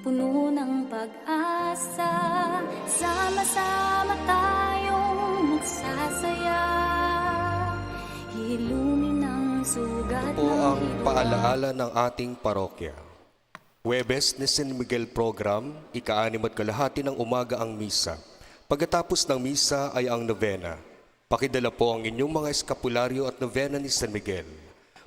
puno ng pag-asa Sama-sama tayong magsasaya Hilumin ang sugat po ng ang hidwaan. paalaala ng ating parokya. Webes ni San Miguel Program, ika-anim at kalahati ng umaga ang misa. Pagkatapos ng misa ay ang novena. Pakidala po ang inyong mga eskapularyo at novena ni San Miguel.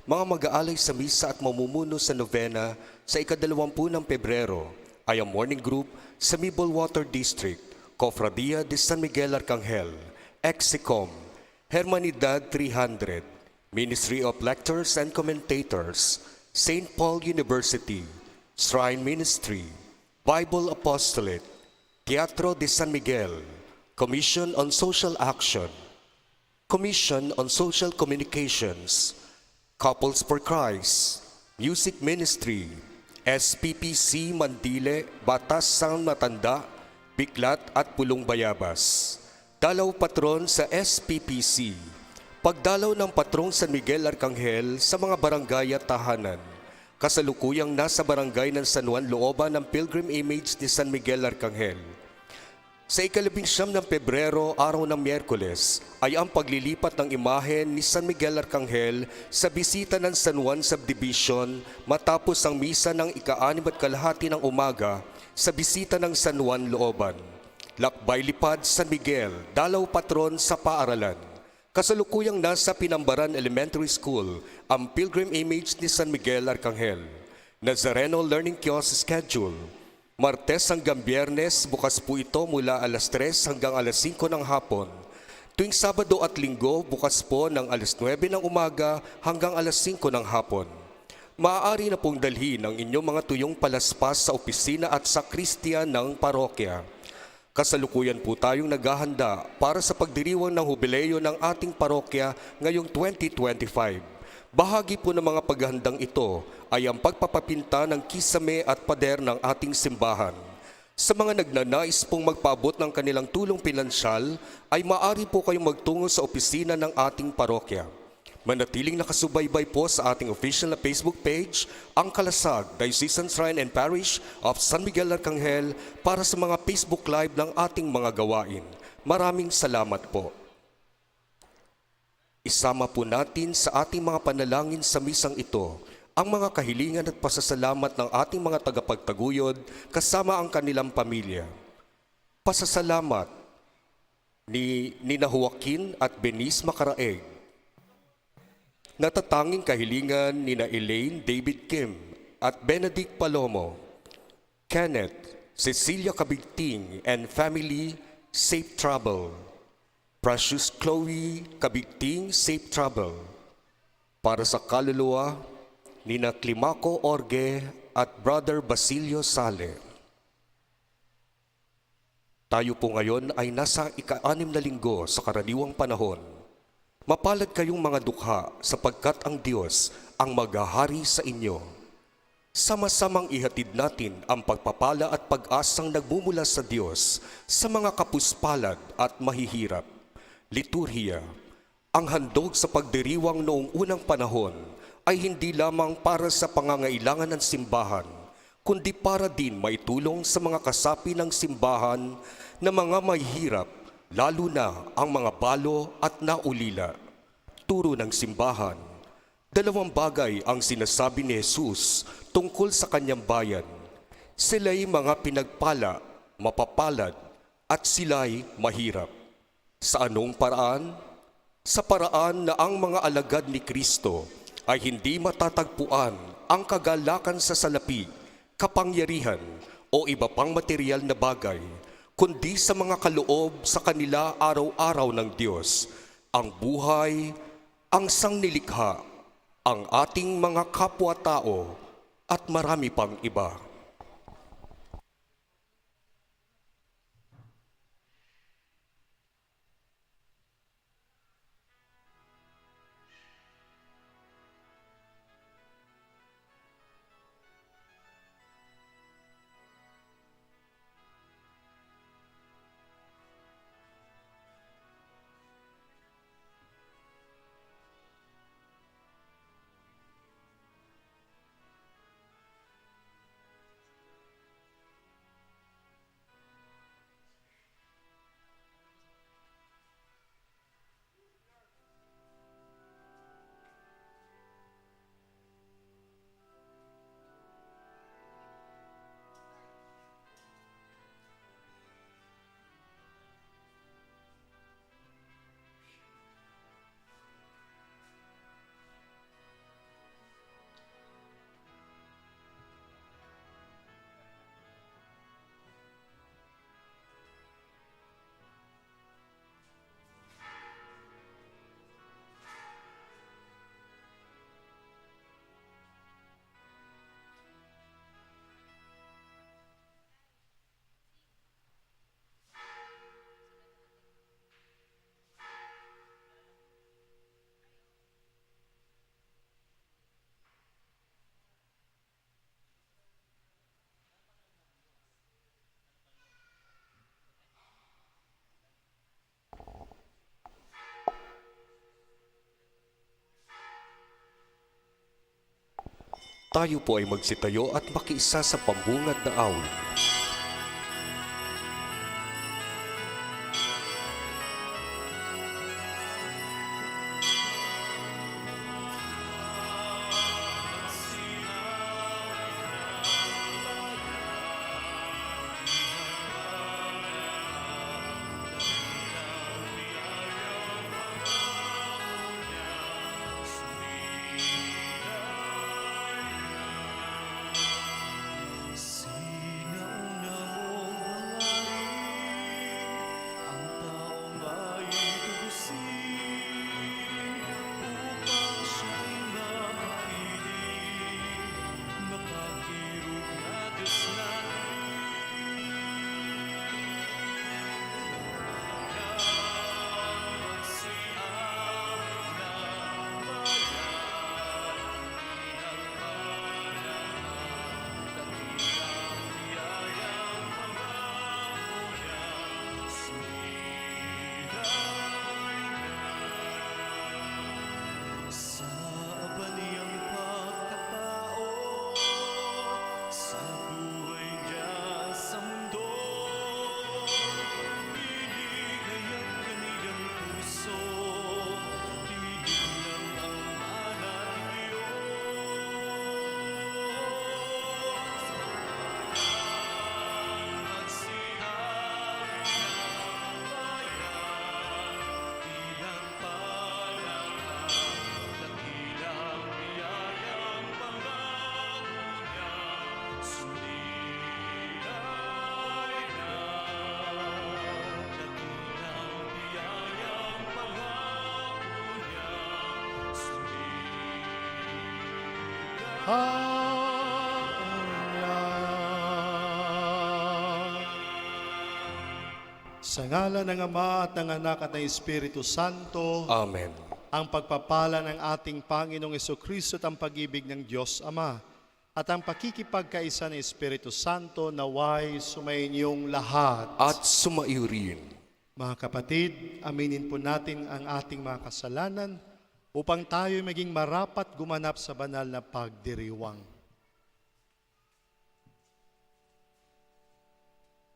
Mga mag-aalay sa misa at mamumuno sa novena sa ikadalawampu ng Pebrero ay ang morning group sa Mibol Water District, Cofradia de San Miguel Arcangel, Exicom, Hermanidad 300, Ministry of Lectors and Commentators, St. Paul University, Shrine Ministry, Bible Apostolate, Teatro de San Miguel, Commission on Social Action, Commission on Social Communications, Couples for Christ, Music Ministry, SPPC Mandile, Batas Sang Matanda, Biklat at Pulong Bayabas. Dalaw patron sa SPPC. Pagdalaw ng patrong San Miguel Arcangel sa mga barangay at tahanan. Kasalukuyang nasa barangay ng San Juan looban ng Pilgrim Image ni San Miguel Arcangel. Sa ikalabing siyam ng Pebrero, araw ng Miyerkules, ay ang paglilipat ng imahen ni San Miguel Arcangel sa bisita ng San Juan Subdivision matapos ang misa ng ika-anim at kalahati ng umaga sa bisita ng San Juan Looban. Lakbay Lipad San Miguel, dalaw patron sa paaralan. Kasalukuyang nasa Pinambaran Elementary School ang Pilgrim Image ni San Miguel Arcangel. Nazareno Learning Kiosk Schedule. Martes hanggang Biyernes, bukas po ito mula alas 3 hanggang alas 5 ng hapon. Tuwing Sabado at Linggo, bukas po ng alas 9 ng umaga hanggang alas 5 ng hapon. Maaari na pong dalhin ang inyong mga tuyong palaspas sa opisina at sa Kristiyan ng parokya. Kasalukuyan po tayong naghahanda para sa pagdiriwang ng hubileyo ng ating parokya ngayong 2025. Bahagi po ng mga paghahandang ito ay ang pagpapapinta ng kisame at pader ng ating simbahan. Sa mga nagnanais pong magpaabot ng kanilang tulong pinansyal, ay maaari po kayong magtungo sa opisina ng ating parokya. Manatiling nakasubaybay po sa ating official na Facebook page, ang Kalasag, Diocesan Shrine and Parish of San Miguel Arcangel para sa mga Facebook Live ng ating mga gawain. Maraming salamat po. Isama po natin sa ating mga panalangin sa misang ito ang mga kahilingan at pasasalamat ng ating mga tagapagtaguyod kasama ang kanilang pamilya. Pasasalamat ni Nina Joaquin at Benice Macaraeg. Natatanging kahilingan ni na Elaine David Kim at Benedict Palomo. Kenneth, Cecilia Kabigting and family, safe travel. Precious Chloe Kabigting, safe travel. Para sa kaluluwa, Nina Climaco Orge at Brother Basilio Sale. Tayo po ngayon ay nasa ika-anim na linggo sa karaniwang panahon. Mapalad kayong mga dukha sapagkat ang Diyos ang maghahari sa inyo. Sama-samang ihatid natin ang pagpapala at pag-asang nagmumula sa Diyos sa mga kapuspalad at mahihirap. Liturhiya, ang handog sa pagdiriwang noong unang panahon ay hindi lamang para sa pangangailangan ng simbahan, kundi para din maitulong sa mga kasapi ng simbahan na mga mahihirap, lalo na ang mga balo at naulila. Turo ng simbahan, dalawang bagay ang sinasabi ni Jesus tungkol sa kanyang bayan. Sila'y mga pinagpala, mapapalad, at sila'y mahirap. Sa anong paraan? Sa paraan na ang mga alagad ni Kristo ay hindi matatagpuan ang kagalakan sa salapi, kapangyarihan o iba pang material na bagay, kundi sa mga kaloob sa kanila araw-araw ng Diyos, ang buhay, ang sangnilikha, ang ating mga kapwa-tao at marami pang iba. Tayo po ay magsitayo at makiisa sa pambungad na awit. Sa ngala ng Ama at ng Anak at ng Espiritu Santo, Amen. ang pagpapala ng ating Panginoong Kristo at ang pag-ibig ng Diyos Ama at ang pakikipagkaisa ng Espiritu Santo naway sumainyong lahat. At sumaiyo rin. Mga kapatid, aminin po natin ang ating mga kasalanan upang tayo maging marapat gumanap sa banal na pagdiriwang.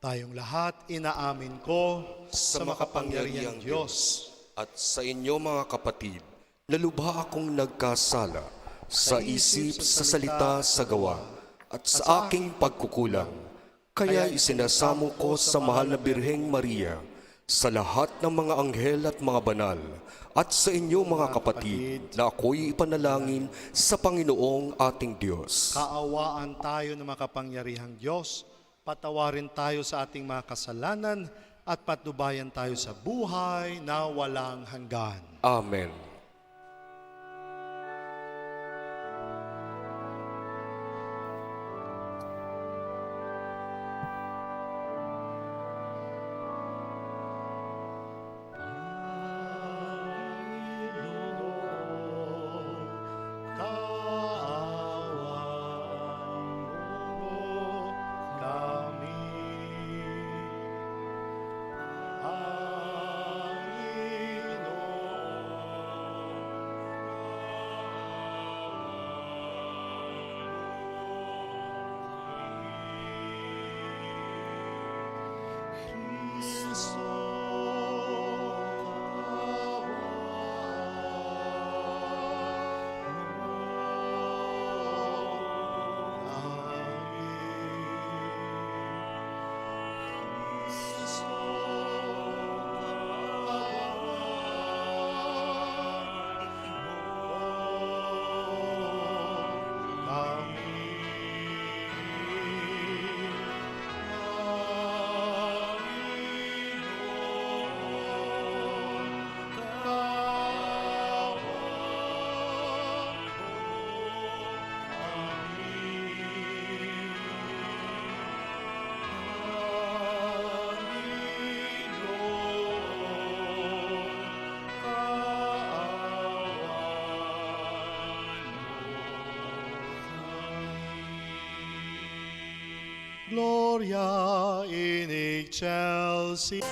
Tayong lahat, inaamin ko sa makapangyarihang Diyos at sa inyo mga kapatid, na lubha akong nagkasala sa isip, sa salita, sa gawa, at sa aking pagkukulang. Kaya isinasamo ko sa mahal na Birheng Maria, sa lahat ng mga anghel at mga banal, at sa inyo mga kapatid, na ako'y ipanalangin sa Panginoong ating Diyos. Kaawaan tayo ng makapangyarihang Diyos, patawarin tayo sa ating mga kasalanan, at patnubayan tayo sa buhay na walang hanggan. Amen. Gloria in excelsis.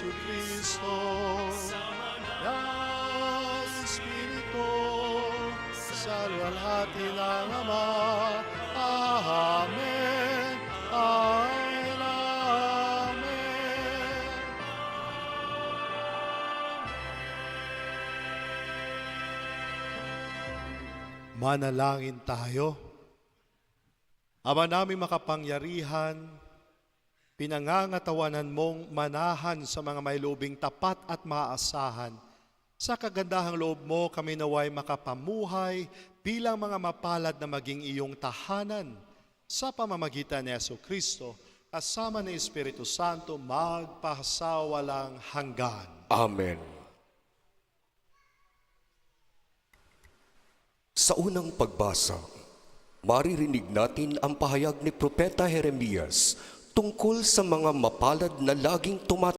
Yesu Kristo. Ng Espiritu sa luwalhati ng Ama. Amen. Amen. Amen. Manalangin tayo. Ama namin makapangyarihan, pinangangatawanan mong manahan sa mga may loobing tapat at maaasahan. Sa kagandahang loob mo kami naway makapamuhay bilang mga mapalad na maging iyong tahanan sa pamamagitan ni Yesu Kristo kasama ni Espiritu Santo magpasawalang hanggan. Amen. Sa unang pagbasa, maririnig natin ang pahayag ni Propeta Jeremias tungkol sa mga mapalad na laging tumatanggap